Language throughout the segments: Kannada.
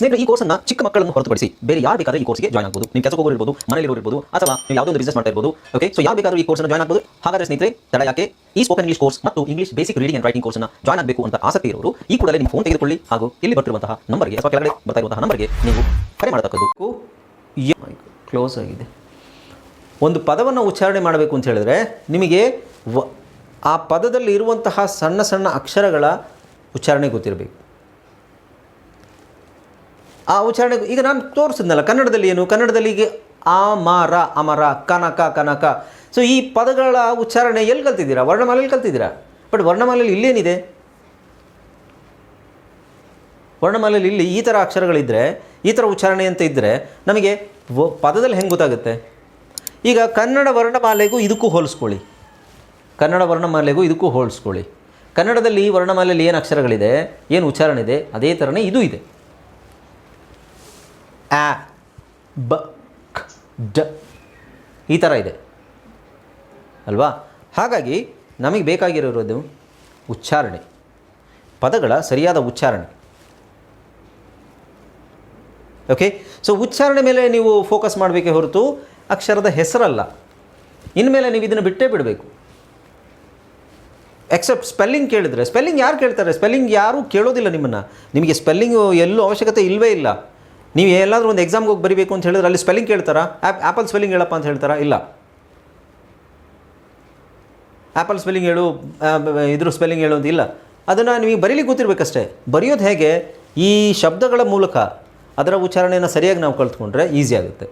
ಸ್ನೇಹಿತರೆ, ಈ ಕೋರ್ಸನ್ನ ಚಿಕ್ಕ ಮಕ್ಕಳನ್ನು ಹೊರತುಪಡಿಸಿ ಬೇರೆ ಯಾರು ಬೇಕಾದ್ರೆ ಈ ಕೋರ್ಸ್ಗೆ ಜಾಯ್ನ್ ಆಗಬಹುದು ನೀವು ಕೆಲಸ ಹೋಗೋರು ಇರ್ಬೋದು ಮನೇಲಿ ಇರ್ಬೋದು, ಅಥವಾ ನೀವು ಯಾವುದೋ ಒಂದು ಬಿಸ್ನೆಸ್ ಮಾಡ್ತಾ ಇರ್ಬೋದು ಓಕೆ ಸೊ ಯಾವ ಬೇಕಾದ್ರೂ ಈ ಕೋರ್ಸ್ ಜಾಯ್ನ್ ಆಗಬಹುದು ಹಾಗಾದ್ರೆ ಸ್ನೇಹಿತರೆ, ತಡ ಯಾಕೆ? ಈ ಸ್ಪೋಕನ್ ಇಂಗ್ಲಿಷ್ ಕೋರ್ಸ್ ಮತ್ತು English basic reading and writing ಕೋರ್ಸ್ನ ಜಾಯ್ನ್ ಆಗಬೇಕು ಅಂತ ಆಸಕ್ತಿ ಇರೋರು, ಈ ಕೂಡಲೇ ನಿಮ್ಮ ಫೋನ್ ತೆಗೆದುಕೊಳ್ಳಿ ಹಾಗೂ ಇಲ್ಲಿ ಬರ್ತಿರುವಂತಹ ನಂಬರ್ಗೆ ಅಥವಾ ಕೆಳಗಡೆ ಬರ್ತಾ ಇರುವಂತಹ ನಂಬರ್ಗೆ ನೀವು ಕರೆ ಮಾಡತಕ್ಕದ್ದು. ಕ್ಲೋಸ್ ಆಗಿದೆ. ಒಂದು ಪದವನ್ನು ಉಚ್ಚಾರಣೆ ಮಾಡಬೇಕು ಅಂತ ಹೇಳಿದ್ರೆ, ನಿಮಗೆ ಆ ಪದದಲ್ಲಿ ಇರುವಂತಹ ಸಣ್ಣ ಸಣ್ಣ ಅಕ್ಷರಗಳ ಉಚ್ಚಾರಣೆ ಗೊತ್ತಿರಬೇಕು. ಆ ಉಚ್ಚಾರಣೆ ಈಗ ನಾನು ತೋರಿಸಿದ್ನಲ್ಲ, ಕನ್ನಡದಲ್ಲಿ ಏನು? ಕನ್ನಡದಲ್ಲಿ ಈಗ ಅಮರ ಮಾರ ಅಮರ ಕನಕ ಕನಕ ಸೊ ಈ ಪದಗಳ ಉಚ್ಚಾರಣೆ ಎಲ್ಲಿ ಕಲ್ತಿದ್ದೀರಾ? ವರ್ಣಮಾಲೆಯಲ್ಲಿ ಕಲ್ತಿದ್ದೀರಾ? ಬಟ್ ವರ್ಣಮಾಲೆಯಲ್ಲಿ ಇಲ್ಲೇನಿದೆ? ವರ್ಣಮಾಲೆಯಲ್ಲಿ ಇಲ್ಲಿ ಈ ಥರ ಅಕ್ಷರಗಳಿದ್ದರೆ ಈ ಥರ ಉಚ್ಚಾರಣೆ ಅಂತ ಇದ್ದರೆ ನಮಗೆ ಪದದಲ್ಲಿ ಹೆಂಗೆ ಗೊತ್ತಾಗುತ್ತೆ? ಈಗ ಕನ್ನಡ ವರ್ಣಮಾಲೆಗೂ ಇದಕ್ಕೂ ಹೋಲಿಸ್ಕೊಳ್ಳಿ. ಕನ್ನಡ ವರ್ಣಮಾಲೆಗೂ ಇದಕ್ಕೂ ಹೋಲಿಸ್ಕೊಳ್ಳಿ. ಕನ್ನಡದಲ್ಲಿ ವರ್ಣಮಾಲೆಯಲ್ಲಿ ಏನು ಅಕ್ಷರಗಳಿದೆ? ಏನು ಉಚ್ಚಾರಣೆ ಇದೆ? ಅದೇ ಥರನೇ ಇದು ಇದೆ. ಆ, ಬ ಡ. ಈ ಥರ ಇದೆ. ಅಲ್ವಾ? ಹಾಗಾಗಿ ನಮಗೆ ಬೇಕಾಗಿರೋದು ಉಚ್ಚಾರಣೆ. ಪದಗಳ ಸರಿಯಾದ ಉಚ್ಚಾರಣೆ. ಓಕೆ ಸೊ ಉಚ್ಚಾರಣೆ ಮೇಲೆ ನೀವು ಫೋಕಸ್ ಮಾಡಬೇಕೇ ಹೊರತು ಅಕ್ಷರದ ಹೆಸರಲ್ಲ. ಇನ್ಮೇಲೆ ನೀವು ಇದನ್ನು ಬಿಟ್ಟೇ ಬಿಡಬೇಕು. ಎಕ್ಸೆಪ್ಟ್ ಸ್ಪೆಲ್ಲಿಂಗ್ ಕೇಳಿದ್ರೆ ಸ್ಪೆಲ್ಲಿಂಗ್ ಯಾರು ಕೇಳ್ತಾರೆ? ಸ್ಪೆಲ್ಲಿಂಗ್ ಯಾರೂ ಕೇಳೋದಿಲ್ಲ ನಿಮ್ಮನ್ನು. ನಿಮಗೆ ಸ್ಪೆಲ್ಲಿಂಗು ಎಲ್ಲೂ ಅವಶ್ಯಕತೆ ಇಲ್ಲವೇ ಇಲ್ಲ. ನೀವು ಎಲ್ಲಾದರೂ ಒಂದು ಎಕ್ಸಾಮ್ಗೆ ಹೋಗಿ ಬರೀಬೇಕು ಅಂತ ಹೇಳಿದ್ರೆ ಅಲ್ಲಿ ಸ್ಪೆಲ್ಲಿಂಗ್ ಕೇಳ್ತಾರಾ? ಆ್ಯಪ್ ಆ್ಯಪಲ್ ಸ್ಪೆಲ್ಲಿಂಗ್ ಹೇಳಪ್ಪ ಅಂತ ಹೇಳ್ತಾರಾ? ಇಲ್ಲ. ಆ್ಯಪಲ್ ಸ್ಪೆಲ್ಲಿಂಗ್ ಹೇಳು ಇದ್ರ ಸ್ಪೆಲ್ಲಿಂಗ್ ಹೇಳು ಅಂತ ಇಲ್ಲ. ಅದನ್ನು ನಿಮಗೆ ಬರೀಲಿಕ್ಕೆ ಗೊತ್ತಿರಬೇಕಷ್ಟೇ ಬರೆಯೋದು ಹೇಗೆ? ಈ ಶಬ್ದಗಳ ಮೂಲಕ ಅದರ ಉಚ್ಚಾರಣೆಯನ್ನು ಸರಿಯಾಗಿ ನಾವು ಕಲ್ತ್ಕೊಂಡ್ರೆ ಈಸಿ ಆಗುತ್ತೆ.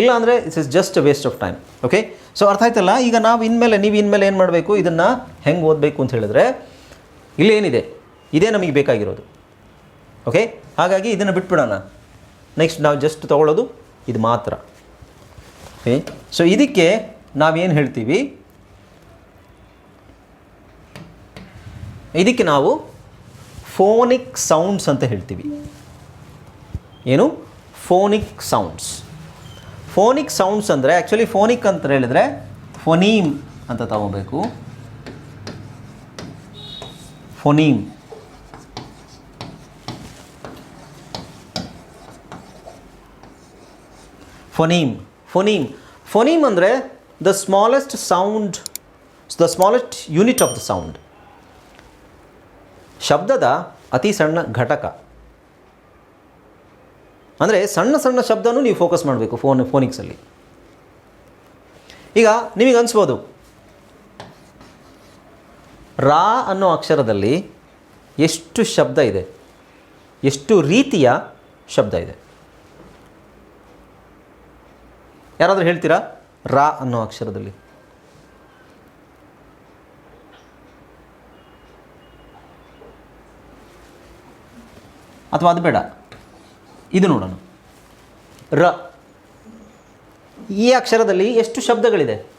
ಇಲ್ಲ ಅಂದರೆ it's is just waste of time okay so ಅರ್ಥ ಆಯ್ತಲ್ಲ? ಈಗ ನಾವು ಇನ್ಮೇಲೆ, ನೀವು ಇನ್ಮೇಲೆ ಏನು ಮಾಡಬೇಕು? ಇದನ್ನು ಹೆಂಗೆ ಓದಬೇಕು ಅಂತ ಹೇಳಿದ್ರೆ ಇಲ್ಲೇನಿದೆ ಇದೇ ನಮಗೆ ಬೇಕಾಗಿರೋದು. ಓಕೆ ಹಾಗಾಗಿ ಇದನ್ನು ಬಿಟ್ಬಿಡೋಣ. ನೆಕ್ಸ್ಟ್ ನಾವು ಜಸ್ಟ್ ತಗೊಳ್ಳೋದು ಇದು ಮಾತ್ರ. ಓಕೆ ಸೊ ಇದಕ್ಕೆ ನಾವೇನು ಹೇಳ್ತೀವಿ? ಇದಕ್ಕೆ ನಾವು ಫೋನಿಕ್ ಸೌಂಡ್ಸ್ ಅಂತ ಹೇಳ್ತೀವಿ. ಏನು? ಫೋನಿಕ್ ಸೌಂಡ್ಸ್ ಫೋನಿಕ್ ಸೌಂಡ್ಸ್ ಅಂದರೆ ಆ್ಯಕ್ಚುಲಿ ಫೋನಿಕ್ ಅಂತ ಹೇಳಿದರೆ ಫೊನೀಮ್ ಅಂತ ತಗೋಬೇಕು. ಫೊನೀಮ್ ಫೊನೀಮ್ ಫೊನೀಮ್. ಫೊನೀಮ್ ಅಂದರೆ the smallest sound the smallest unit of the sound ಶಬ್ದದ ಅತಿ ಸಣ್ಣ ಘಟಕ. ಅಂದರೆ ಸಣ್ಣ ಸಣ್ಣ ಶಬ್ದನೂ ನೀವು ಫೋಕಸ್ ಮಾಡಬೇಕು ಫೋನ್ ಫೋನಿಕ್ಸಲ್ಲಿ ಈಗ ನಿಮಗೆ ಅನಿಸ್ಬೋದು. ರಾ ಅನ್ನೋ ಅಕ್ಷರದಲ್ಲಿ ಎಷ್ಟು ಶಬ್ದ ಇದೆ? ಎಷ್ಟು ರೀತಿಯ ಶಬ್ದ ಇದೆ? ಯಾರಾದರೂ ಹೇಳ್ತೀರಾ? ರಾ ಅನ್ನೋ ಅಕ್ಷರದಲ್ಲಿ. ಅಥವಾ ಅದು ಬೇಡ. ಇದು ನೋಡೋಣ. ರ. ಈ ಅಕ್ಷರದಲ್ಲಿ ಎಷ್ಟು ಶಬ್ದಗಳಿದೆ?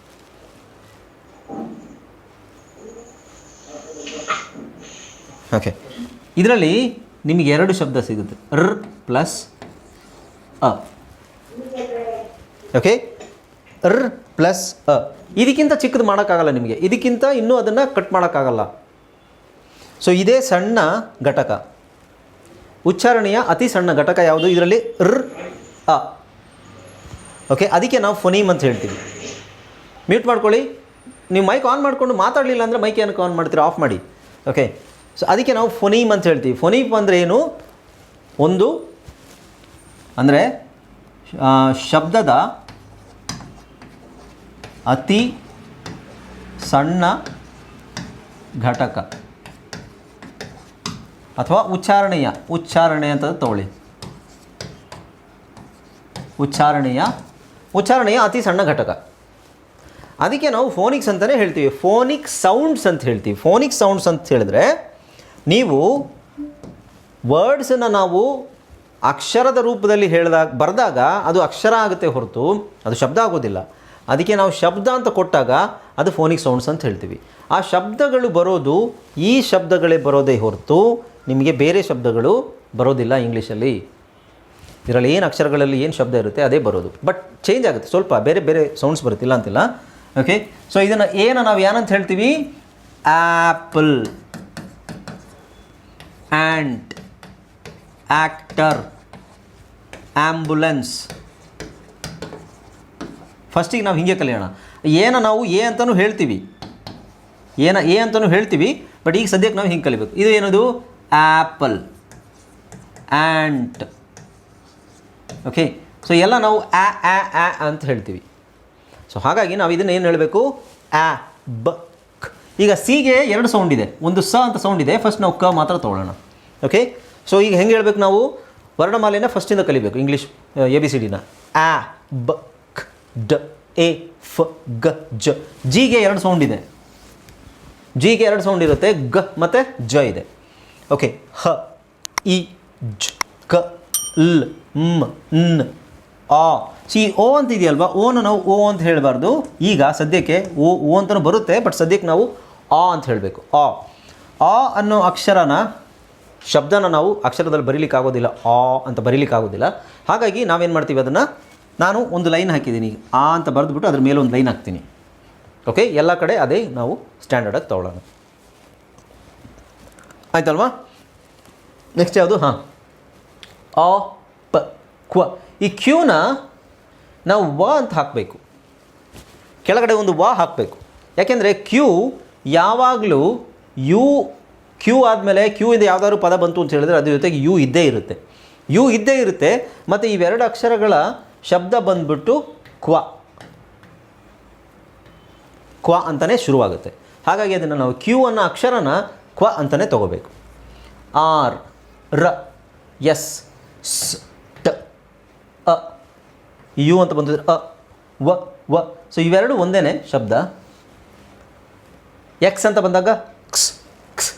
ಓಕೆ. ಇದರಲ್ಲಿ ನಿಮಗೆ ಎರಡು ಶಬ್ದ ಸಿಗುತ್ತೆ. ರ್ ಪ್ಲಸ್ ಅ. ಓಕೆ ರ್ ಪ್ಲಸ್ ಅ ಇದಕ್ಕಿಂತ ಚಿಕ್ಕದು ಮಾಡೋಕ್ಕಾಗಲ್ಲ ನಿಮಗೆ. ಇದಕ್ಕಿಂತ ಇನ್ನೂ ಅದನ್ನು ಕಟ್ ಮಾಡೋಕ್ಕಾಗಲ್ಲ. ಸೊ ಇದೇ ಸಣ್ಣ ಘಟಕ. ಉಚ್ಚಾರಣೆಯ ಅತಿ ಸಣ್ಣ ಘಟಕ ಯಾವುದು? ಇದರಲ್ಲಿ ರ್ ಅ ಓಕೆ ಅದಕ್ಕೆ ನಾವು ಫೊನೀಮ್ ಅಂತ ಹೇಳ್ತೀವಿ. ಮ್ಯೂಟ್ ಮಾಡ್ಕೊಳ್ಳಿ. ನೀವು ಮೈಕ್ ಆನ್ ಮಾಡಿಕೊಂಡು ಮಾತಾಡಲಿಲ್ಲ ಅಂದರೆ ಮೈಕ್ ಏನಕ್ಕೆ ಆನ್ ಮಾಡ್ತೀರಾ? ಆಫ್ ಮಾಡಿ. ಓಕೆ ಸೊ ಅದಕ್ಕೆ ನಾವು ಫೊನೀಮ್ ಅಂತ ಹೇಳ್ತೀವಿ. ಫೊನೀಮ್ ಅಂದರೆ ಏನು? ಒಂದು, ಅಂದರೆ ಶಬ್ದದ ಅತಿ ಸಣ್ಣ ಘಟಕ ಅಥವಾ ಉಚ್ಚಾರಣೆಯ, ಉಚ್ಚಾರಣೆ ಅಂತ ತಗೊಳ್ಳಿ. ಉಚ್ಚಾರಣೆಯ ಉಚ್ಚಾರಣೆಯ ಅತಿ ಸಣ್ಣ ಘಟಕ. ಅದಕ್ಕೆ ನಾವು ಫೋನಿಕ್ಸ್ ಅಂತಲೇ ಹೇಳ್ತೀವಿ. ಫೋನಿಕ್ ಸೌಂಡ್ಸ್ ಅಂತ ಹೇಳ್ತೀವಿ. ಫೋನಿಕ್ ಸೌಂಡ್ಸ್ ಅಂತ ಹೇಳಿದ್ರೆ ನೀವು ವರ್ಡ್ಸನ್ನು ನಾವು ಅಕ್ಷರದ ರೂಪದಲ್ಲಿ ಹೇಳಿದಾಗ, ಬರೆದಾಗ ಅದು ಅಕ್ಷರ ಆಗುತ್ತೆ ಹೊರತು, ಅದು ಶಬ್ದ ಆಗೋದಿಲ್ಲ. ಅದಕ್ಕೆ ನಾವು ಶಬ್ದ ಅಂತ ಕೊಟ್ಟಾಗ ಅದು ಫೋನಿಕ್ ಸೌಂಡ್ಸ್ ಅಂತ ಹೇಳ್ತೀವಿ. ಆ ಶಬ್ದಗಳು ಬರೋದು, ಈ ಶಬ್ದಗಳೇ ಬರೋದೇ ಹೊರತು ನಿಮಗೆ ಬೇರೆ ಶಬ್ದಗಳು ಬರೋದಿಲ್ಲ ಇಂಗ್ಲೀಷಲ್ಲಿ. ಇದರಲ್ಲಿ ಏನು ಅಕ್ಷರಗಳಲ್ಲಿ ಏನು ಶಬ್ದ ಇರುತ್ತೆ ಅದೇ ಬರೋದು. ಬಟ್ ಚೇಂಜ್ ಆಗುತ್ತೆ. ಸ್ವಲ್ಪ ಬೇರೆ ಬೇರೆ ಸೌಂಡ್ಸ್ ಬರುತ್ತಿಲ್ಲ ಅಂತಿಲ್ಲ. ಓಕೆ ಸೊ ಇದನ್ನು ಏನು ನಾವು ಏನಂತ ಹೇಳ್ತೀವಿ? ಆ್ಯಪಲ್ ಆ್ಯಂಟ್ ಆ್ಯಕ್ಟರ್ ಆ್ಯಂಬುಲೆನ್ಸ್ ಫಸ್ಟಿಗೆ ನಾವು ಹೀಗೆ ಕಲಿಯೋಣ. ಏನ ನಾವು ಎ ಅಂತಲೂ ಹೇಳ್ತೀವಿ. ಏನ ಎ ಅಂತಲೂ ಹೇಳ್ತೀವಿ, ಬಟ್ ಈಗ ಸದ್ಯಕ್ಕೆ ನಾವು ಹಿಂಗೆ ಕಲಿಬೇಕು. ಇದು ಏನದು? Apple ant okay? ಸೊ ಎಲ್ಲ ನಾವು ಆ ಆ ಆ ಅಂತ ಹೇಳ್ತೀವಿ. ಸೊ ಹಾಗಾಗಿ ನಾವು ಇದನ್ನು ಏನು ಹೇಳಬೇಕು? ಆ, ಬ. ಈಗ ಸಿಗೆ ಎರಡು ಸೌಂಡ್ ಇದೆ. ಒಂದು ಸ ಅಂತ ಸೌಂಡ್ ಇದೆ. ಫಸ್ಟ್ ನಾವು ಕ ಮಾತ್ರ ತೊಗೊಳ್ಳೋಣ. ಓಕೆ? ಸೊ ಈಗ ಹೆಂಗೆ ಹೇಳಬೇಕು ನಾವು? ವರ್ಣಮಾಲೆನ ಫಸ್ಟಿಂದ ಕಲಿಬೇಕು. ಇಂಗ್ಲೀಷ್ ಎ ಬಿ ಸಿ ಡಿನ ಆ, ಬ ಡ, ಎ, ಫ, ಗ, ಜ. ಜಿಗೆ ಎರಡು ಸೌಂಡ್ ಇದೆ. ಜಿಗೆ ಎರಡು ಸೌಂಡ್ ಇರುತ್ತೆ, ಗ ಮತ್ತು ಜ ಇದೆ. ಓಕೆ ಹ, ಇ, ಜ್, ಕ, ಲ್, ಮ್, ನ್, ಆ. ಸಿ, ಓ ಅಂತ ಇದೆಯಲ್ವಾ? ಓನ ನಾವು ಓ ಅಂತ ಹೇಳಬಾರ್ದು. ಈಗ ಸದ್ಯಕ್ಕೆ ಓ ಓ ಅಂತಲೂ ಬರುತ್ತೆ ಬಟ್ ಸದ್ಯಕ್ಕೆ ನಾವು ಆ ಅಂತ ಹೇಳಬೇಕು. ಆ. ಆ ಅನ್ನೋ ಅಕ್ಷರನ, ಶಬ್ದನ ನಾವು ಅಕ್ಷರದಲ್ಲಿ ಬರೀಲಿಕ್ಕೆ ಆಗೋದಿಲ್ಲ ಆ ಅಂತ ಬರೀಲಿಕ್ಕೆ ಆಗೋದಿಲ್ಲ ಹಾಗಾಗಿ ನಾವೇನು ಮಾಡ್ತೀವಿ ಅದನ್ನು ನಾನು ಒಂದು ಲೈನ್ ಹಾಕಿದ್ದೀನಿ ಆ ಅಂತ ಬರೆದ್ಬಿಟ್ಟು ಅದ್ರ ಮೇಲೆ ಒಂದು ಲೈನ್ ಹಾಕ್ತೀನಿ. ಓಕೆ ಎಲ್ಲ ಕಡೆ ಅದೇ ನಾವು ಸ್ಟ್ಯಾಂಡರ್ಡಾಗಿ ತೊಗೊಳ್ಳೋಣ. ಆಯ್ತಲ್ವಾ? ನೆಕ್ಸ್ಟ್ ಯಾವುದು? ಹಾಂ. ಆ, ಪ, ಕ್ವ. ಈ ಕ್ಯೂನ ನಾವು ವ ಅಂತ ಹಾಕಬೇಕು. ಕೆಳಗಡೆ ಒಂದು ವ ಹಾಕಬೇಕು. ಯಾಕೆಂದರೆ ಕ್ಯೂ ಯಾವಾಗಲೂ ಯು ಕ್ಯೂ ಆದಮೇಲೆ ಕ್ಯೂ ಇಂದ ಯಾವುದಾದ್ರು ಪದ ಬಂತು ಅಂತ ಹೇಳಿದ್ರೆ ಅದ್ರ ಜೊತೆಗೆ ಯು ಇದ್ದೇ ಇರುತ್ತೆ. ಯು ಇದ್ದೇ ಇರುತ್ತೆ, ಮತ್ತು ಇವೆರಡು ಅಕ್ಷರಗಳ ಶಬ್ದ ಬಂದ್ಬಿಟ್ಟು ಕ್ವ. ಕ್ವ ಅಂತಲೇ ಶುರುವಾಗುತ್ತೆ. ಹಾಗಾಗಿ ಅದನ್ನು ನಾವು ಕ್ಯೂ ಅನ್ನೋ ಅಕ್ಷರನ ಕ್ವ ಅಂತಲೇ ತಗೋಬೇಕು. ಆರ್, ರ, ಎಸ್, ಸ್, ಟ, ಅ, ಯು ಅಂತ ಬಂದಿದ್ರೆ ಅ, ವ ವ. ಸೊ ಇವೆರಡು ಒಂದೇ ಶಬ್ದ. ಎಕ್ಸ್ ಅಂತ ಬಂದಾಗ ಕ್ಸ್ ಕ್ಸ್.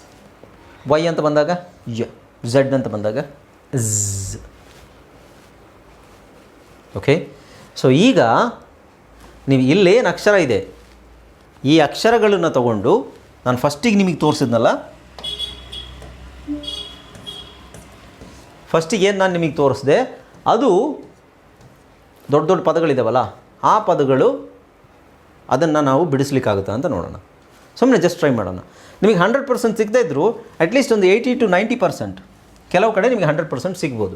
ವೈ ಅಂತ ಬಂದಾಗ ಯ ಝಡ್ ಅಂತ ಬಂದಾಗ ಝ್. ಓಕೆ? ಸೊ ಈಗ ನೀವು ಇಲ್ಲೇನು ಅಕ್ಷರ ಇದೆ? ಈ ಅಕ್ಷರಗಳನ್ನು ತಗೊಂಡು ನಾನು ಫಸ್ಟಿಗೆ ನಿಮಗೆ ತೋರಿಸಿದ್ನಲ್ಲ? ಫಸ್ಟಿಗೆ ಏನು ನಾನು ನಿಮಗೆ ತೋರಿಸಿದೆ? ಅದು ದೊಡ್ಡ ದೊಡ್ಡ ಪದಗಳಿದಾವಲ್ಲ, ಆ ಪದಗಳು ಅದನ್ನು ನಾವು ಬಿಡಿಸ್ಲಿಕ್ಕಾಗುತ್ತಾ ಅಂತ ನೋಡೋಣ. ಸುಮ್ಮನೆ ಜಸ್ಟ್ ಟ್ರೈ ಮಾಡೋಣ. ನಿಮಗೆ ಹಂಡ್ರೆಡ್ ಪರ್ಸೆಂಟ್ ಸಿಗದೇ ಇದ್ದರೂ ಅಟ್ಲೀಸ್ಟ್ ಒಂದು ಏಯ್ಟಿ ಟು ನೈಂಟಿ ಪರ್ಸೆಂಟ್ ಕೆಲವು ಕಡೆ ನಿಮಗೆ ಹಂಡ್ರೆಡ್ ಪರ್ಸೆಂಟ್ ಸಿಗ್ಬೋದು.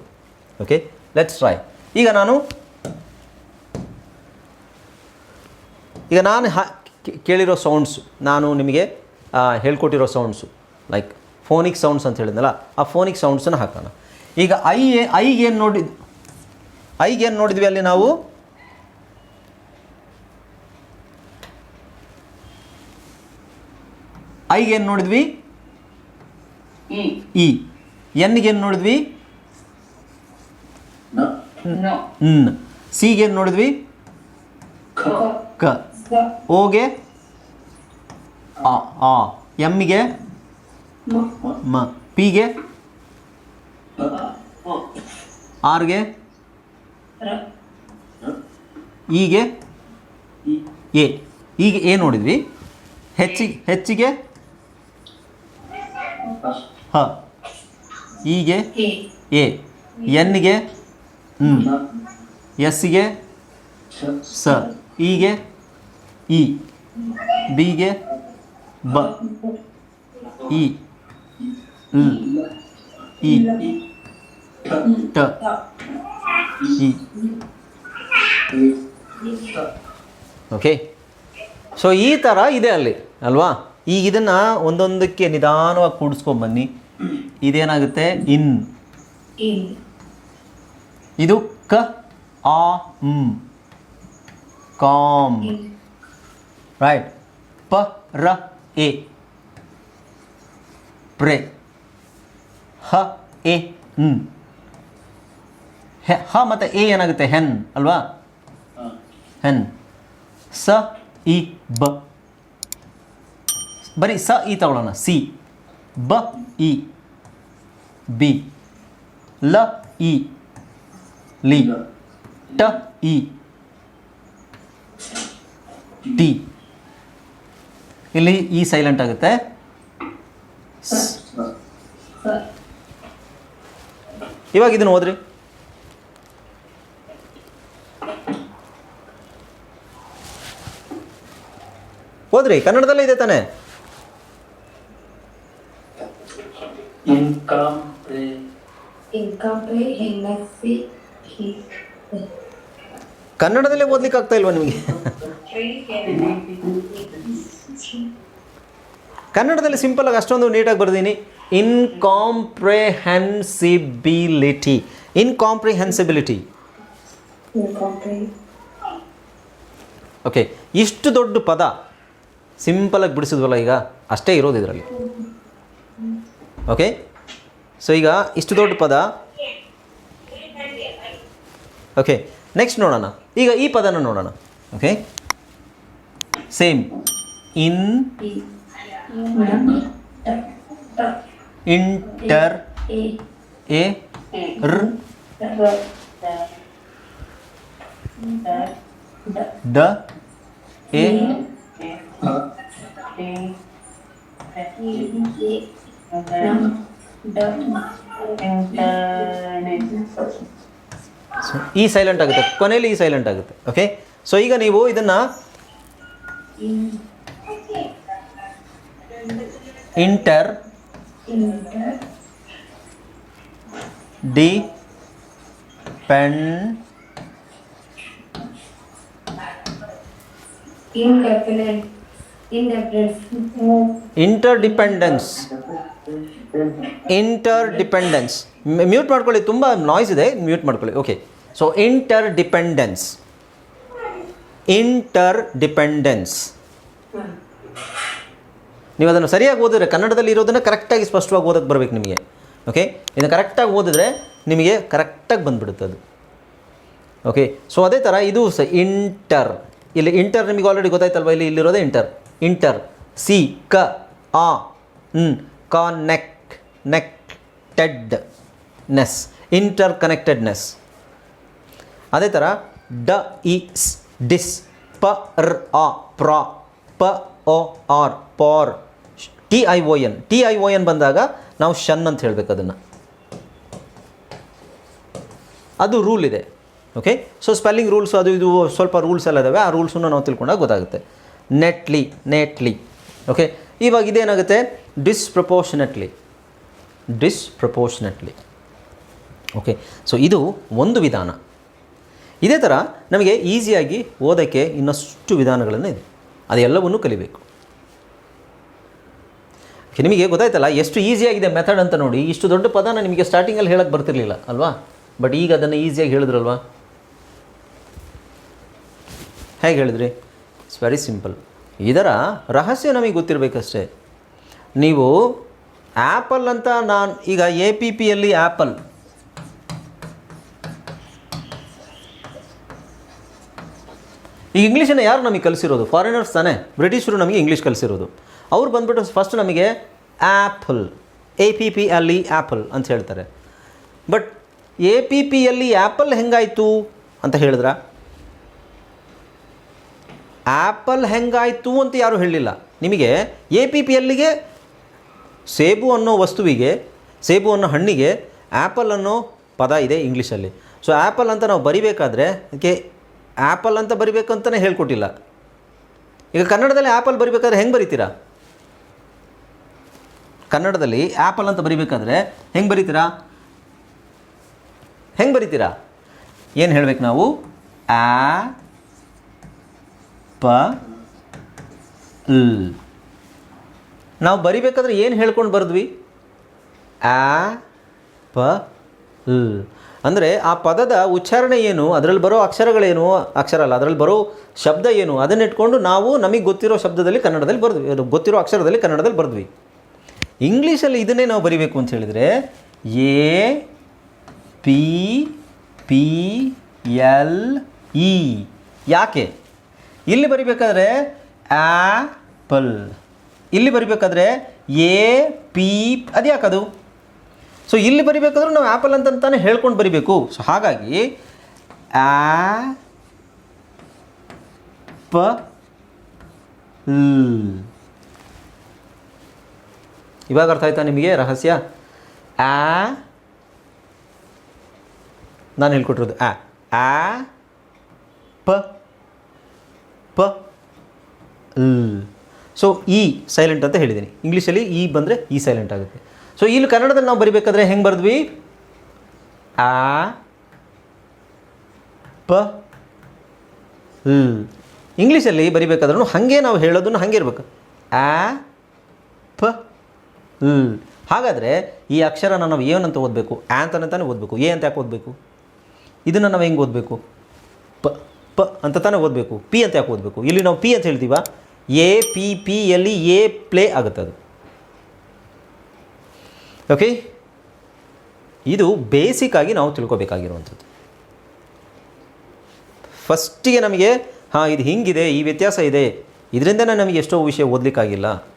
ಓಕೆ? ಲೆಟ್ಸ್ ಟ್ರೈ ಈಗ ನಾನು ಈಗ ನಾನು ಹಾ ಕೇಳಿರೋ ಸೌಂಡ್ಸು ನಾನು ನಿಮಗೆ ಹೇಳ್ಕೊಟ್ಟಿರೋ ಸೌಂಡ್ಸು ಲೈಕ್ ಫೋನಿಕ್ ಸೌಂಡ್ಸ್ ಅಂತ ಹೇಳಿದ್ನಲ್ಲ ಆ ಫೋನಿಕ್ ಸೌಂಡ್ಸನ್ನು ಹಾಕೋಣ ಈಗ ಐ ಎ ಐಗೇನು ನೋಡಿ ಐಗೇನು ನೋಡಿದ್ವಿ ಅಲ್ಲಿ ನಾವು ಐಗೇನು ನೋಡಿದ್ವಿ ಇ ಇ ಎನ್ಗೇನು ನೋಡಿದ್ವಿ No. No. ನ್ ಸಿಗೇನು ನೋಡಿದ್ವಿ. ಕ. ಓಗೆ? ಆ ಆ. ಎಮ್ಮಿಗೆ. ಮ. ಪಿಗೆ. ಆರ್ಗೆ. ಈಗೆ. ಎ. ಈಗ ಎ ನೋಡಿದ್ವಿ. ಹೆಚ್ಚಿಗೆ ಹೆಚ್ಚಿಗೆ? ಹ. ಈಗೆ. ಎ. ಎನ್ಗೆ ಹ್ಞೂ ಎಸ್ಸಿಗೆ. ಸ. ಈಗೆ? ಇ. ಬಿಗೆ ಬ. ಇ. ಲ್. ಇ. ಟ. ಇ. ಓಕೆ. ಸೊ ಈ ಥರ ಇದೆ ಅಲ್ಲಿ ಅಲ್ವಾ? ಈಗ ಇದನ್ನು ಒಂದೊಂದಕ್ಕೆ ನಿಧಾನವಾಗಿ ಕೂಡಿಸ್ಕೊಂಬನ್ನಿ ಇದೇನಾಗುತ್ತೆ? ಇನ್. ಇದು ಕ ಆ ಕಾಮ್. In ರೈಟ್ ಪ ರ ಎ H ಹ ಎ ನ್ ಹೆ ಹ ಮತ್ತು ಎ ಏನಾಗುತ್ತೆ? ಹೆನ್ ಅಲ್ವಾ? ಹೆನ್ ಸ ಇ ಬ. ಬರೀ ಸ ಇ ತಗೊಳ್ಳೋಣ. ಸಿ. ಬ ಇ. ಬಿ. ಲ ಇ. ಲಿ. ಟ ಇ. ಟಿ. ಇಲ್ಲಿ ಈ ಸೈಲೆಂಟ್ ಆಗುತ್ತೆ. ಇವಾಗ ಇದನ್ನು ಓದ್ರಿ. ಓದ್ರಿ ಕನ್ನಡದಲ್ಲೇ ಇದೆ ತಾನೆ? ಕನ್ನಡದಲ್ಲೇ ಓದ್ಲಿಕ್ಕೆ ಆಗ್ತಾ ಇಲ್ವಾ ನಿಮಗೆ? ಕನ್ನಡದಲ್ಲಿ ಸಿಂಪಲ್ ಆಗಿ ಅಷ್ಟೊಂದು ನೀಟಾಗಿ ಬರ್ದೀನಿ ಇನ್ಕಾಂಪ್ರೆಹೆನ್ಸಿಬಿಲಿಟಿ ಇನ್ಕಾಂಪ್ರಿಹೆನ್ಸಿಬಿಲಿಟಿ ಓಕೆ ಇಷ್ಟು ದೊಡ್ಡ ಪದ ಸಿಂಪಲಾಗಿ ಬಿಡಿಸಿದ್ವಲ್ಲ ಈಗ ಅಷ್ಟೇ ಇರೋದು ಇದರಲ್ಲಿ ಓಕೆ ಸೊ ಈಗ ಇಷ್ಟು ದೊಡ್ಡ ಪದ ಓಕೆ ನೆಕ್ಸ್ಟ್ ನೋಡೋಣ ಈಗ ಈ ಪದನ ನೋಡೋಣ okay same in inter e? ಎ ರ್ ದ ಎ e ಈ ಸೈಲೆಂಟ್ ಆಗುತ್ತೆ. ಕೊನೆಯಲ್ಲಿ ಈ ಸೈಲೆಂಟ್ ಆಗುತ್ತೆ. ಓಕೆ ಸೊ ಈಗ ನೀವು ಇದನ್ನು in inter inter. De pen independent independent interdependence interdependence mute ಮಾಡ್ಕೊಳ್ಳಿ, ತುಂಬ ನಾಯ್ಸ್ ಇದೆ ಮ್ಯೂಟ್ ಮಾಡ್ಕೊಳ್ಳಿ okay so interdependence interdependence ನೀವು ಅದನ್ನು ಸರಿಯಾಗಿ ಓದಿದ್ರೆ ಕನ್ನಡದಲ್ಲಿ ಇರೋದನ್ನು ಕರೆಕ್ಟಾಗಿ ಸ್ಪಷ್ಟವಾಗಿ ಓದಕ್ಕೆ ಬರಬೇಕು ನಿಮಗೆ. ಓಕೆ ಇದನ್ನು ಕರೆಕ್ಟಾಗಿ ಓದಿದ್ರೆ ನಿಮಗೆ ಕರೆಕ್ಟಾಗಿ ಬಂದುಬಿಡುತ್ತೆ ಅದು. ಓಕೆ ಸೊ ಅದೇ ಥರ ಇದು ಸ ಇಂಟರ್ ಇಲ್ಲಿ ಇಂಟರ್ ನಿಮಗೆ ಆಲ್ರೆಡಿ ಗೊತ್ತಾಯ್ತಲ್ವ? ಇಲ್ಲಿ ಇಲ್ಲಿರೋದೇ ಇಂಟರ್ ಇಂಟರ್ ಸಿ ಕ ಆ ನ್ ನೆಕ್ ನೆಕ್ಟೆಡ್ ನೆಸ್ ಇಂಟರ್ ಕನೆಕ್ಟೆಡ್ನೆಸ್ ಅದೇ ಥರ ಡ, ಇ ಡಿಸ್, ಪ, ರ್, ಆ, ಪ್ರಾ, ಪ ಒ ಆರ್, ಪಾರ್. T I O N T I O N ಬಂದಾಗ ನಾವು ಶನ್ ಅಂತ ಹೇಳಬೇಕು ಅದನ್ನು. ಅದು ರೂಲ್ ಇದೆ. ಓಕೆ ಸೊ ಸ್ಪೆಲ್ಲಿಂಗ್ ರೂಲ್ಸ್ ಅದು ಇದು ಸ್ವಲ್ಪ ರೂಲ್ಸ್ ಎಲ್ಲ ಇದಾವೆ. ಆ ರೂಲ್ಸನ್ನು ನಾವು ತಿಳ್ಕೊಂಡಾಗ ಗೊತ್ತಾಗುತ್ತೆ. ನೆಟ್ಲಿ ನೆಟ್ಲಿ ಓಕೆ ಇವಾಗ ಇದೇನಾಗುತ್ತೆ? ಡಿಸ್ಪ್ರಪೋರ್ಷನೆಟ್ಲಿ ಡಿಸ್ಪ್ರಪೋರ್ಷನೆಟ್ಲಿ ಓಕೆ ಸೊ ಇದು ಒಂದು ವಿಧಾನ. ಇದೇ ಥರ ನಮಗೆ ಈಸಿಯಾಗಿ ಓದೋಕ್ಕೆ ಇನ್ನಷ್ಟು ವಿಧಾನಗಳನ್ನು ಇದೆ. ಅದೆಲ್ಲವನ್ನೂ ಕಲಿಬೇಕು. ನಿಮಗೆ ಗೊತ್ತಾಯ್ತಲ್ಲ, ಎಷ್ಟು ಈಸಿಯಾಗಿದೆ ಮೆಥಡ್ ಅಂತ ನೋಡಿ, ಇಷ್ಟು ದೊಡ್ಡ ಪದನ ನಿಮಗೆ ಸ್ಟಾರ್ಟಿಂಗಲ್ಲಿ ಹೇಳಕ್ಕೆ ಬರ್ತಿರ್ಲಿಲ್ಲ, ಅಲ್ವಾ? ಬಟ್ ಈಗ ಅದನ್ನು ಈಸಿಯಾಗಿ ಹೇಳಿದ್ರಲ್ವಾ? ಹೇಗೆ ಹೇಳಿದ್ರಿ? ಇಟ್ಸ್ ವೆರಿ ಸಿಂಪಲ್ ಇದರ ರಹಸ್ಯ ನಮಗೆ ಗೊತ್ತಿರಬೇಕಷ್ಟೇ. ನೀವು ಆ್ಯಪಲ್ ಅಂತ ನಾನು, ಈಗ ಎ ಪಿ ಪಿಯಲ್ಲಿ ಆ್ಯಪಲ್ ಈ ಇಂಗ್ಲೀಷನ್ನು ಯಾರು ನಮಗೆ ಕಲಿಸಿರೋದು? ಫಾರಿನರ್ಸ್ ತಾನೇ? ಬ್ರಿಟಿಷರು ನಮಗೆ ಇಂಗ್ಲೀಷ್ ಕಲಿಸಿರೋದು. ಅವ್ರು ಬಂದುಬಿಟ್ಟು ಫಸ್ಟ್ ನಮಗೆ ಆ್ಯಪಲ್ ಎ ಪಿ ಪಿ ಅಲ್ಲಿ ಆ್ಯಪಲ್ ಅಂತ ಹೇಳ್ತಾರೆ. ಬಟ್ ಎ ಪಿ ಪಿಯಲ್ಲಿ ಆ್ಯಪಲ್ ಹೆಂಗಾಯಿತು ಅಂತ ಹೇಳಿದ್ರ? ಆ್ಯಪಲ್ ಹೆಂಗಾಯಿತು ಅಂತ ಯಾರೂ ಹೇಳಲಿಲ್ಲ ನಿಮಗೆ ಎ ಪಿ ಪಿಯಲ್ಲಿಗೆ ಸೇಬು ಅನ್ನೋ ವಸ್ತುವಿಗೆ, ಸೇಬು ಅನ್ನೋ ಹಣ್ಣಿಗೆ ಆ್ಯಪಲ್ ಅನ್ನೋ ಪದ ಇದೆ ಇಂಗ್ಲೀಷಲ್ಲಿ ಸೊ ಆ್ಯಪಲ್ ಅಂತ ನಾವು ಬರಿಬೇಕಾದ್ರೆ ಅದಕ್ಕೆ ಆ್ಯಪಲ್ ಅಂತ ಬರಿಬೇಕು ಅಂತಲೇ ಹೇಳ್ಕೊಟ್ಟಿಲ್ಲ. ಈಗ ಕನ್ನಡದಲ್ಲಿ ಆ್ಯಪಲ್ ಬರಿಬೇಕಾದ್ರೆ ಹೆಂಗೆ ಬರಿತೀರಾ? ಕನ್ನಡದಲ್ಲಿ ಆ್ಯಪಲ್ ಅಂತ ಬರಿಬೇಕಾದ್ರೆ ಹೆಂಗೆ ಬರಿತೀರಾ? ಹೆಂಗೆ ಬರೀತೀರಾ? ಏನು ಹೇಳಬೇಕು ನಾವು? ಆ ಪ ಲ್ ನಾವು ಬರಿಬೇಕಾದ್ರೆ ಏನು ಹೇಳ್ಕೊಂಡು ಬರೆದ್ವಿ? ಆ ಪ ಲ್ ಅಂದರೆ ಆ ಪದದ ಉಚ್ಚಾರಣೆ ಏನು? ಅದರಲ್ಲಿ ಬರೋ ಅಕ್ಷರಗಳೇನು? ಅಕ್ಷರ ಅಲ್ಲ, ಅದರಲ್ಲಿ ಬರೋ ಶಬ್ದ ಏನು? ಅದನ್ನಿಟ್ಕೊಂಡು ನಾವು ನಮಗೆ ಗೊತ್ತಿರೋ ಶಬ್ದದಲ್ಲಿ ಕನ್ನಡದಲ್ಲಿ ಬರೆದ್ವಿ ಗೊತ್ತಿರೋ ಅಕ್ಷರದಲ್ಲಿ ಕನ್ನಡದಲ್ಲಿ ಬರೆದ್ವಿ. ಇಂಗ್ಲೀಷಲ್ಲಿ ಇದನ್ನೇ ನಾವು ಬರಿಬೇಕು ಅಂತ ಹೇಳಿದರೆ, A, P P, L, E. ಯಾಕೆ? ಇಲ್ಲಿ ಬರಿಬೇಕಾದ್ರೆ ಆ್ಯಪಲ್ ಇಲ್ಲಿ ಬರಿಬೇಕಾದ್ರೆ ಎ, ಪಿ, ಅದು ಯಾಕದು? ಸೊ ಇಲ್ಲಿ ಬರಿಬೇಕಾದ್ರೂ ನಾವು ಆ್ಯಪಲ್ ಅಂತಂತಾನೆ ಹೇಳ್ಕೊಂಡು ಬರಿಬೇಕು. ಸೊ ಹಾಗಾಗಿ ಆ ಪ ಇವಾಗ ಅರ್ಥ ಆಯ್ತಾ ನಿಮಗೆ ರಹಸ್ಯ? ಆ, ನಾನು ಹೇಳ್ಕೊಟ್ಟಿರೋದು, ಆ ಆ, ಪ ಪ, ಲ್. ಸೊ ಇ ಸೈಲೆಂಟ್ ಅಂತ ಹೇಳಿದ್ದೀನಿ. ಇಂಗ್ಲೀಷಲ್ಲಿ ಇ ಬಂದರೆ ಇ ಸೈಲೆಂಟ್ ಆಗುತ್ತೆ. ಸೊ ಇಲ್ಲಿ ಕನ್ನಡದಲ್ಲಿ ನಾವು ಬರಿಬೇಕಾದ್ರೆ ಹೆಂಗೆ ಬರೆದ್ವಿ? ಆ, ಪ, ಲ್. ಇಂಗ್ಲೀಷಲ್ಲಿ ಬರಿಬೇಕಾದ್ರೂ ಹಾಗೆ ನಾವು ಹೇಳೋದನ್ನು ಹಾಗೆ ಇರಬೇಕು. ಆ, ಪ ಲ್ ಹಾಗಾದರೆ ಈ ಅಕ್ಷರನ ನಾವು ಏನಂತ ಓದಬೇಕು? ಆ್ಯಂತನ ತಾನೇ ಓದಬೇಕು. ಎ ಅಂತ ಯಾಕೆ ಓದಬೇಕು? ಇದನ್ನು ನಾವು ಹೆಂಗೆ ಓದಬೇಕು? ಪ ಪ ಅಂತ ತಾನೇ ಓದಬೇಕು. ಪಿ ಅಂತ ಯಾಕೆ ಓದಬೇಕು? ಇಲ್ಲಿ ನಾವು ಪಿ ಅಂತ ಹೇಳ್ತೀವ. ಎ, ಪಿ ಪಿ ಎಲ್ಲಿ ಎ, ಪ್ಲೇ ಆಗುತ್ತೆ ಅದು. ಓಕೆ? ಇದು ಬೇಸಿಕ್ಕಾಗಿ ನಾವು ತಿಳ್ಕೊಬೇಕಾಗಿರುವಂಥದ್ದು. ಫಸ್ಟಿಗೆ ನಮಗೆ, ಹಾಂ, ಇದು ಹಿಂಗಿದೆ, ಈ ವ್ಯತ್ಯಾಸ ಇದೆ. ಇದರಿಂದನೇ ನಮಗೆ ಎಷ್ಟೋ ವಿಷಯ ಓದಲಿಕ್ಕಾಗಿಲ್ಲ.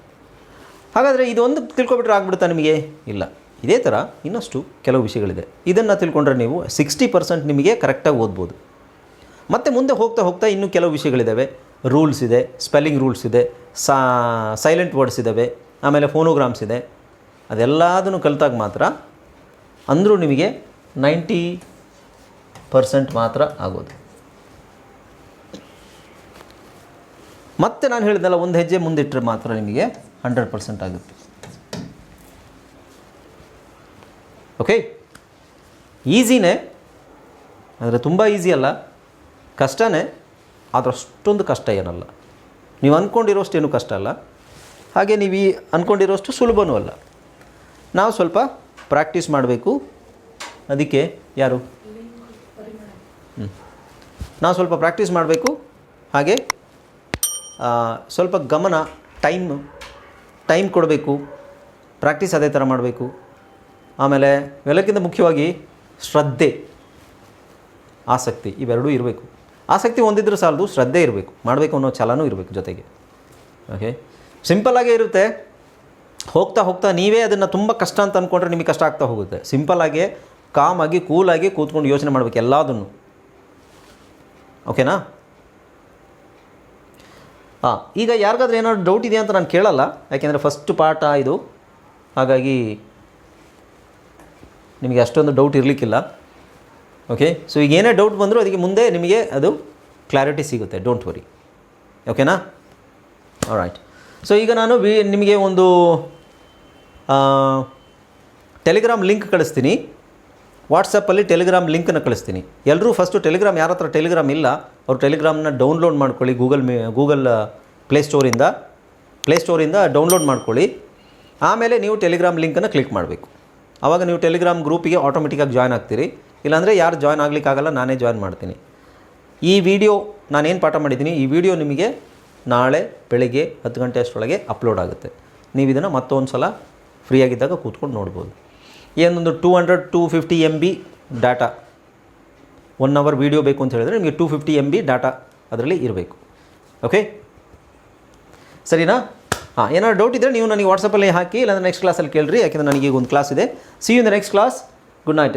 ಹಾಗಾದರೆ ಇದೊಂದು ತಿಳ್ಕೊಬಿಟ್ರೆ ಆಗ್ಬಿಡುತ್ತಾ ನಿಮಗೆ? ಇಲ್ಲ. ಇದೇ ಥರ ಇನ್ನಷ್ಟು ಕೆಲವು ವಿಷಯಗಳಿದೆ. ಇದನ್ನು ತಿಳ್ಕೊಂಡ್ರೆ ನೀವು ಸಿಕ್ಸ್ಟಿ ಪರ್ಸೆಂಟ್ ನಿಮಗೆ ಕರೆಕ್ಟಾಗಿ ಓದ್ಬೋದು. ಮತ್ತು ಮುಂದೆ ಹೋಗ್ತಾ ಹೋಗ್ತಾ ಇನ್ನೂ ಕೆಲವು ವಿಷಯಗಳಿದ್ದಾವೆ ರೂಲ್ಸ್ ಇದೆ, ಸ್ಪೆಲ್ಲಿಂಗ್ ರೂಲ್ಸ್ ಇದೆ, ಸಾ, ಸೈಲೆಂಟ್ ವರ್ಡ್ಸ್ ಇದ್ದಾವೆ ಆಮೇಲೆ ಫೋನೋಗ್ರಾಮ್ಸ್ ಇದೆ. ಅದೆಲ್ಲದನ್ನು ಕಲಿತಾಗ ಮಾತ್ರ ಅಂದರೂ ನಿಮಗೆ ನೈಂಟಿ ಪರ್ಸೆಂಟ್ ಮಾತ್ರ ಆಗೋದು. ಮತ್ತೆ ನಾನು ಹೇಳಿದ್ನಲ್ಲ, ಒಂದು ಹೆಜ್ಜೆ ಮುಂದಿಟ್ಟರೆ ಮಾತ್ರ ನಿಮಗೆ ಹಂಡ್ರೆಡ್ ಪರ್ಸೆಂಟ್ ಆಗುತ್ತೆ. ಓಕೆ ಈಸಿನೇ ಆದರೆ ತುಂಬ ಈಸಿ ಅಲ್ಲ. ಕಷ್ಟನೇ, ಆದರೆ ಅಷ್ಟೊಂದು ಕಷ್ಟ ಏನಲ್ಲ. ನೀವು ಅಂದ್ಕೊಂಡಿರೋಷ್ಟು ಏನು ಕಷ್ಟ ಅಲ್ಲ. ಹಾಗೆ ನೀವು ಈ ಅಂದ್ಕೊಂಡಿರೋಷ್ಟು ಸುಲಭನೂ ಅಲ್ಲ. ನಾವು ಸ್ವಲ್ಪ ಪ್ರಾಕ್ಟೀಸ್ ಮಾಡಬೇಕು. ಅದಕ್ಕೆ ಯಾರು? ಹ್ಞೂ ನಾವು ಸ್ವಲ್ಪ ಪ್ರಾಕ್ಟೀಸ್ ಮಾಡಬೇಕು. ಹಾಗೆ ಸ್ವಲ್ಪ ಗಮನ ಟೈಮ್ ಟೈಮ್ ಕೊಡಬೇಕು. ಪ್ರಾಕ್ಟೀಸ್ ಅದೇ ಥರ ಮಾಡಬೇಕು. ಆಮೇಲೆ ಎಲ್ಲಕ್ಕಿಂತ ಮುಖ್ಯವಾಗಿ ಶ್ರದ್ಧೆ, ಆಸಕ್ತಿ ಇವೆರಡೂ ಇರಬೇಕು. ಆಸಕ್ತಿ ಹೊಂದಿದ್ರೆ ಸಾಲದು, ಶ್ರದ್ಧೆ ಇರಬೇಕು. ಮಾಡಬೇಕು ಅನ್ನೋ ಛಲನೂ ಇರಬೇಕು ಜೊತೆಗೆ. ಓಕೆ ಸಿಂಪಲ್ಲಾಗೇ ಇರುತ್ತೆ. ಹೋಗ್ತಾ ಹೋಗ್ತಾ ನೀವೇ ಅದನ್ನು ತುಂಬ ಕಷ್ಟ ಅಂತ ಅಂದ್ಕೊಂಡ್ರೆ ನಿಮಗೆ ಕಷ್ಟ ಆಗ್ತಾ ಹೋಗುತ್ತೆ. ಸಿಂಪಲ್ಲಾಗಿ ಕಾಮಾಗಿ ಕೂಲಾಗಿ ಕೂತ್ಕೊಂಡು ಯೋಚನೆ ಮಾಡಬೇಕು ಎಲ್ಲದನ್ನು. ಓಕೆನಾ ಹಾಂ ಈಗ ಯಾರಿಗಾದ್ರೂ ಏನಾದ್ರು ಡೌಟ್ ಇದೆಯಾ ಅಂತ ನಾನು ಕೇಳಲ್ಲ. ಯಾಕೆಂದರೆ ಫಸ್ಟ್ ಪಾಠ ಇದು. ಹಾಗಾಗಿ ನಿಮಗೆ ಅಷ್ಟೊಂದು ಡೌಟ್ ಇರಲಿಕ್ಕಿಲ್ಲ. ಓಕೆ ಸೊ ಈಗ ಏನೇ ಡೌಟ್ ಬಂದರೂ ಅದಕ್ಕೆ ಮುಂದೆ ನಿಮಗೆ ಅದು ಕ್ಲಾರಿಟಿ ಸಿಗುತ್ತೆ. ಡೋಂಟ್ ವರಿ ಓಕೆನಾ ರೈಟ್ ಸೊ ಈಗ ನಾನು ನಿಮಗೆ ಒಂದು ಟೆಲಿಗ್ರಾಮ್ ಲಿಂಕ್ ಕಳಿಸ್ತೀನಿ. ವಾಟ್ಸಪ್ಪಲ್ಲಿ ಟೆಲಿಗ್ರಾಮ್ ಲಿಂಕನ್ನು ಕಳಿಸ್ತೀನಿ. ಎಲ್ಲರೂ ಫಸ್ಟು ಟೆಲಿಗ್ರಾಮ್ ಯಾರ ಹತ್ರ ಟೆಲಿಗ್ರಾಮ್ ಇಲ್ಲ, ಅವ್ರು ಟೆಲಿಗ್ರಾಮ್ನ ಡೌನ್ಲೋಡ್ ಮಾಡ್ಕೊಳ್ಳಿ ಗೂಗಲ್ ಮೇ ಗೂಗಲ್ ಪ್ಲೇಸ್ಟೋರಿಂದ ಪ್ಲೇಸ್ಟೋರಿಂದ ಡೌನ್ಲೋಡ್ ಮಾಡ್ಕೊಳ್ಳಿ. ಆಮೇಲೆ ನೀವು ಟೆಲಿಗ್ರಾಮ್ ಲಿಂಕನ್ನು ಕ್ಲಿಕ್ ಮಾಡಬೇಕು. ಆವಾಗ ನೀವು ಟೆಲಿಗ್ರಾಮ್ ಗ್ರೂಪಿಗೆ ಆಟೋಮೆಟಿಕಾಗಿ ಜಾಯ್ನ್ ಆಗ್ತೀರಿ. ಇಲ್ಲಾಂದರೆ ಯಾರು ಜಾಯ್ನ್ ಆಗಲಿಕ್ಕಾಗಲ್ಲ ನಾನೇ ಜಾಯ್ನ್ ಮಾಡ್ತೀನಿ. ಈ ವಿಡಿಯೋ ನಾನೇನು ಪಾಠ ಮಾಡಿದ್ದೀನಿ, ಈ ವಿಡಿಯೋ ನಿಮಗೆ ನಾಳೆ ಬೆಳಗ್ಗೆ ಹತ್ತು ಗಂಟೆ ಅಷ್ಟರೊಳಗೆ ಅಪ್ಲೋಡ್ ಆಗುತ್ತೆ. ನೀವು ಇದನ್ನು ಮತ್ತೊಂದು ಸಲ ಫ್ರೀಯಾಗಿದ್ದಾಗ ಕೂತ್ಕೊಂಡು ನೋಡ್ಬೋದು. ಏನೊಂದು two hundred two fifty M B data one hour video ಬೇಕು ಅಂತ ಹೇಳಿದ್ರೆ ನಿಮಗೆ two fifty M B data ಅದರಲ್ಲಿ ಇರಬೇಕು. ಓಕೆ ಸರಿನಾ? ಹಾಂ, ಏನಾದ್ರು ಡೌಟ್ ಇದ್ದರೆ ನೀವು ನನಗೆ ವಾಟ್ಸಪ್ಪಲ್ಲಿ ಹಾಕಿ, ಇಲ್ಲಾಂದರೆ ನೆಕ್ಸ್ಟ್ ಕ್ಲಾಸಲ್ಲಿ ಕೇಳಿರಿ, ಯಾಕೆಂದರೆ ನನಗೆ ಈಗ ಒಂದು ಕ್ಲಾಸ್ ಇದೆ. See you in the next class good night